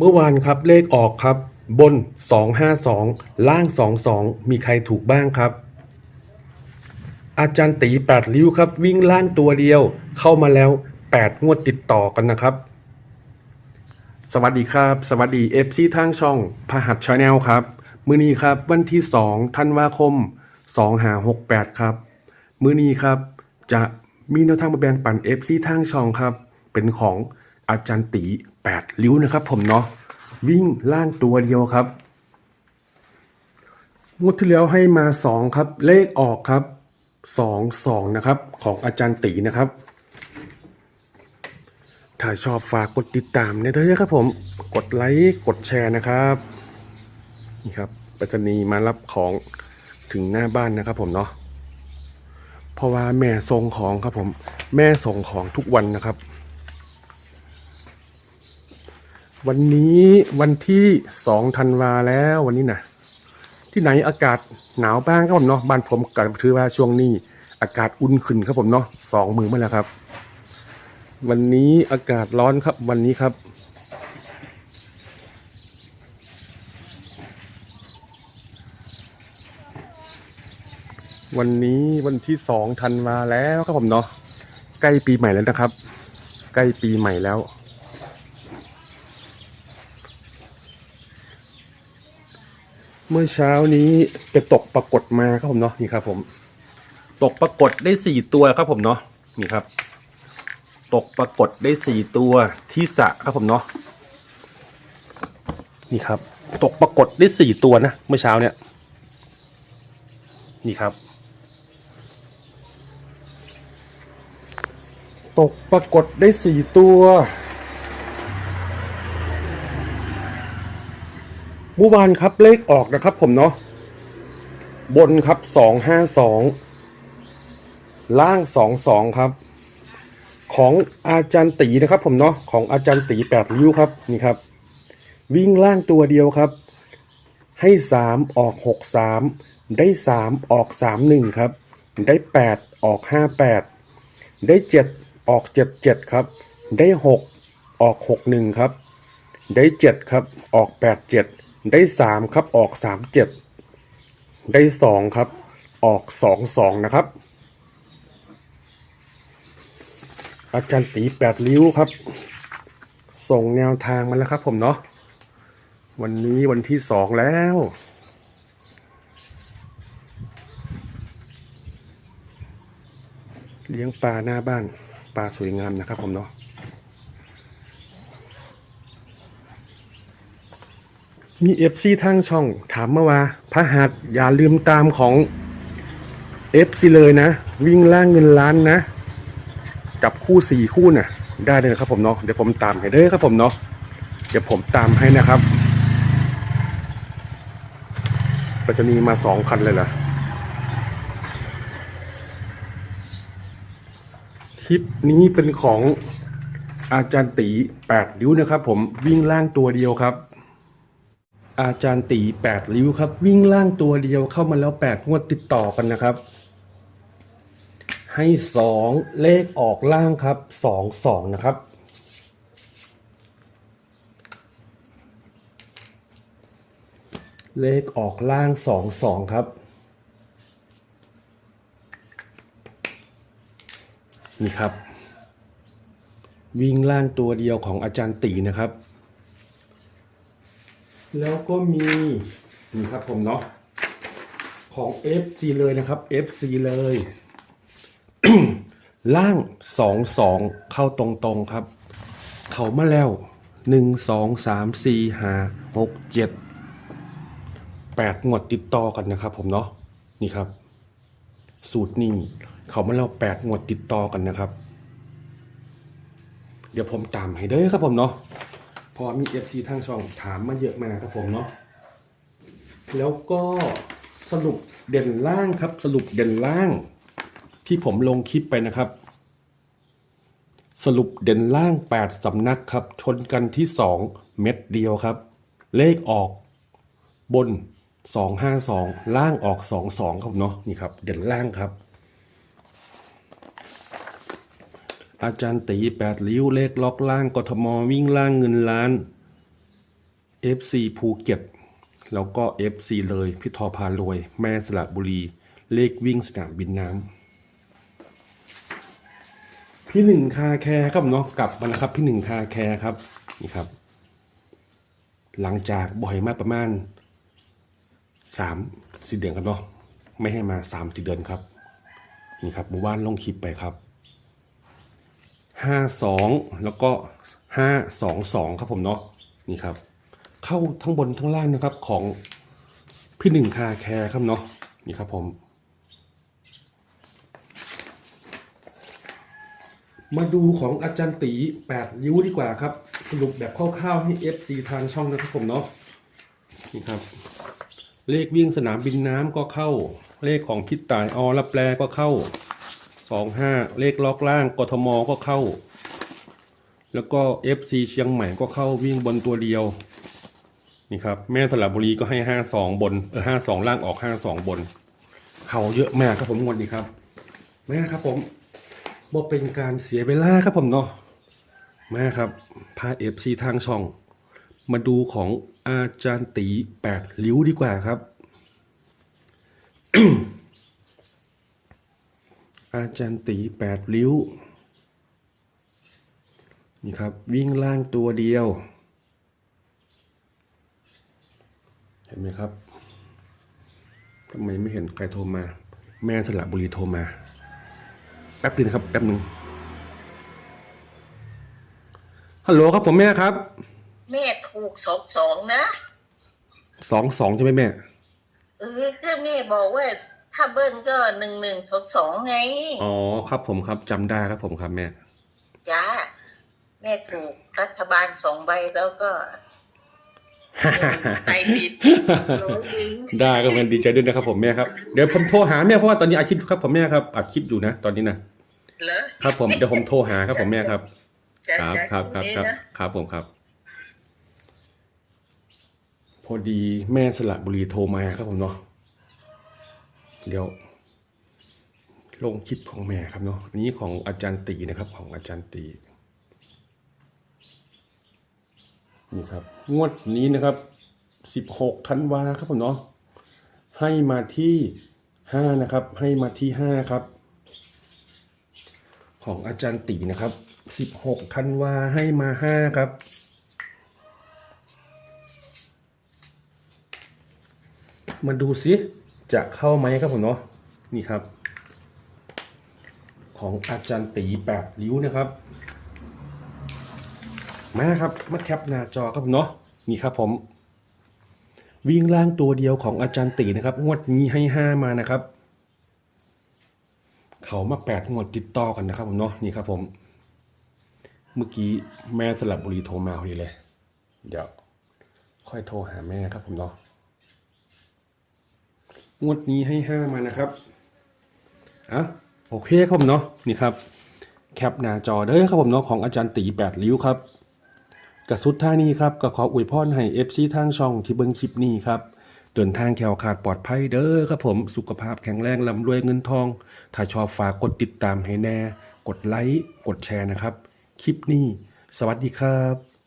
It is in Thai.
เมื่อวานครับเลขออกครับ บน 252 ล่าง 22 มีใครถูกบ้างครับ อาจารย์ตีแปดริ้วครับ วิ่งล่างตัวเดียว เข้ามาแล้ว 8 งวดติดต่อกันนะครับ สวัสดีครับ สวัสดีเอฟซีทางช่องพหัสชาแนลครับ มือนี้ครับวันที่2ธันวาคม2568 ครับ มือนี้ครับจะมีแนวทางมาแบ่งปันเอฟซีทางช่องครับ เป็นของ อาจารย์ตี8ริ้วนะครับ ผมเนาะวิ่งล่างตัวเดียวครับงวดที่แล้วให้มา2ครับ เลขออกครับ2 2นะครับ ของอาจารย์ตีนะครับ ถ้าชอบฝากกดติดตามเนี่ยเถอะครับผมกดไลค์กดแชร์นะครับนี่ครับไปรษณีย์มารับของถึงหน้าบ้านนะครับ ผมเนาะเพราะว่าแม่ส่งของครับผม แม่ส่งของทุกวันนะครับ วันนี้วันที่สองธันวาแล้ววันนี้นะที่ไหนอากาศหนาวบ้างครับผมเนาะบ้านผมก็ถือว่าช่วงนี้ อากาศอุ่นขึ้นครับผมเนาะสองมือมาแล้วครับ วันนี้อากาศร้อนครับ วันนี้ครับ วันนี้วันที่สองธันวาแล้วครับผมเนาะใกล้ปีใหม่แล้วนะครับ ใกล้ปีใหม่แล้ว เมื่อเช้านี้ไปตกปรากฏมาครับผมเนาะนี่ครับ ผม ตกปรากฏได้สี่ตัวครับผมเนาะนี่ครับ ตกปรากฏได้สี่ตัวที่สะครับผมเนาะนี่ครับ ตกปรากฏได้สี่ตัวนะเมื่อเช้าเนี่ย นี่ครับ ตกปรากฏได้สี่ตัว เมื่อวานครับเลขออกนะครับผมเนาะบนครับสองห้าสองล่างสองสองครับ ของอาจารย์ตีนะครับผมเนาะของอาจารย์ตีแปดริ้วครับนี่ครับ วิ่งล่างตัวเดียวครับ ให้สามออกหกสามได้สามออกสามหนึ่งครับ ได้แปดออกห้าแปดได้เจ็ดออกเจ็ดเจ็ดครับ ได้หกออกหกหนึ่งครับ ได้เจ็ดครับออกแปดเจ็ด ได้สามครับออกสามเจ็ดได้สองครับ ออกสองสองนะครับ อาจารย์ตีแปดริ้วครับ ส่งแนวทางมาแล้วครับผมเนาะวันนี้วันที่สองแล้วเลี้ยงปลาหน้าบ้านปลาสวยงามนะครับผมเนาะ มีเอฟซีทางช่องถามมาว่าพระหัสอย่าลืมตามของเอฟซีเลยนะ วิ่งล่างเงินล้านนะ กับคู่สี่คู่น่ะ ได้เลยนะครับผมเนาะเดี๋ยวผมตามให้เด้อครับผมเนาะเดี๋ยวผมตามให้นะครับปัจจุบันมาสองคันเลยเหรอคลิปนี้เป็นของอาจารย์ตีแปดริ้วนะครับ ผมวิ่งล่างตัวเดียวครับ อาจารย์ตีแปดริ้วครับ วิ่งล่างตัวเดียวเข้ามาแล้วแปดงวดติดต่อกันนะครับ ให้สองเลขออกล่างครับสองสองนะครับเลขออกล่างสองสองครับ นี่ครับ วิ่งล่างตัวเดียวของอาจารย์ตีนะครับ แล้วก็มีนี่ครับผมเนาะของ FC เลยนะครับ FC เลย ล่างสองสองเข้าตรงๆครับ เขามาแล้วหนึ่งสองสามสี่ห้าหกเจ็ดแปดงวดติดต่อกันนะครับผมเนาะนี่ครับ สูตรนี้เขามาแล้วแปดงวดติดต่อกันนะครับ เดี๋ยวผมตามให้เด้อครับผมเนาะ พอมีเอฟซีทางช่องถามมาเยอะมากครับผมเนาะแล้วก็สรุปเด่นล่างครับ สรุปเด่นล่าง ที่ผมลงคลิปไปนะครับ สรุปเด่นล่าง 8สำนักครับ ชนกันที่ 2 เม็ดเดียวครับ เลขออกบน 252 ล่างออก 22 ครับเนาะนี่ครับ เด่นล่างครับ อาจารย์ตีแปดริ้วเลขล็อกล่างกทมวิ่งล่างเงินล้าน FC ภูเก็ต แล้วก็ FC เลยพี่ทอพารวย แม่สระบุรี เลขวิ่งสนามบินน้ำพี่หนึ่งคาแคร์ครับเนาะกลับมาแล้วครับ พี่หนึ่งคาแคร์ครับนี่ครับ หลังจากบ่อยมากประมาณสามสี่เดือนครับเนาะไม่ให้มาสามสี่เดือนครับนี่ครับหมู่บ้านลงคลิปไปครับ ห้าสองแล้วก็ห้าสองสองครับผมเนาะนี่ครับ เข้าทั้งบนทั้งล่างนะครับของพี่หนึ่งคาแคร์ครับเนาะนี่ครับผมมาดูของอาจารย์ตีแปดริ้วดีกว่าครับ สรุปแบบคร่าวๆให้ FC ทางช่องนะครับผมเนาะนี่ครับ เลขวิ่งสนามบินน้ำก็เข้า เลขของพิษตายอรับแปลก็เข้า สองห้าเลขล็อกล่างกทมก็เข้า แล้วก็ FC เชียงใหม่ก็เข้าวิ่งบนตัวเดียว นี่ครับ แม่สระบุรีก็ให้ห้าสองบนเออห้าสองล่างออกห้าสองบน เขาเยอะมากครับผมงวดนี้ครับแม่ครับผมบ่เป็นการเสียเวลาครับผมเนาะแม่ครับพาเอฟซีทางช่อง มาดูของอาจารย์ตีแปดริ้วดีกว่าครับ อาจารย์ตีแปดริ้ว นี่ครับ วิ่งล่างตัวเดียว เห็นไหมครับทำไมไม่เห็นใครโทรมา แม่สระบุรีโทรมา แป๊บนึงนะครับ แป๊บนึงฮัลโหลครับผมแม่ครับ แม่ถูกสองสองนะสองสองใช่ไหมแม่ เออคือแม่บอกว่า ถ้าเบิ้ลก็หนึ่งหนึ่งสองสองไง อ๋อครับผมครับจำได้ครับผมครับแม่ จ้า แม่ถูกรัฐบาลสองใบแล้วก็ไตติดโหลดึงได้ก็มันดีใจด้วยนะครับผมแม่ครับเดี๋ยวผมโทรหาแม่เพราะว่าตอนนี้อัดคลิปครับผมแม่ครับอัดคลิปอยู่นะตอนนี้นะเหรอครับผมเดี๋ยวผมโทรหาครับผมแม่ครับ จ้าครับจ้าครับครับตงครับนี้นะครับผมครับ พอดีแม่สระบุรีโทรมาครับผมเนาะ เดี๋ยวลงคลิปของแม่ครับเนาะอันนี้ของอาจารย์ตีนะครับของอาจารย์ตีนี่ครับงวดนี้นะครับสิบหกธันวาครับผมเนาะให้มาที่ห้านะครับ ให้มาที่ห้าครับ ของอาจารย์ตีนะครับ 16ธันวาให้มา 5 ครับ มาดูซิ จะเข้าไหมครับผมเนาะนี่ครับ ของอาจารย์ตีแปดริ้วนะครับมาครับมาแคปหน้าจอครับผมเนาะนี่ครับผมวิ่งล่างตัวเดียวของอาจารย์ตีนะครับ งวดนี้ให้5มานะครับ เขามาแปดงวดติดต่อกันนะครับผมเนาะนี่ครับผม เมื่อกี้แม่สลับบุรีโทรมาพอดีเลย เดี๋ยว ค่อยโทรหาแม่ครับผมเนาะ งวดนี้ให้ห้ามานะครับอะโอเคครับผมเนาะนี่ครับ แคปหน้าจอเด้อครับผมเนาะของอาจารย์ตีแปดริ้วครับกระสุดท่านี้ครับก็ขออวยพรให้เอฟซีทางช่องที่เบิ้งคลิปนี้ครับเดินทางแขวขาดปลอดภัยเด้อครับผมสุขภาพแข็งแรงลำรวยเงินทอง ถ้าชอบฝากกดติดตามให้แน่ กดไลค์กดแชร์นะครับ คลิปนี้ สวัสดีครับ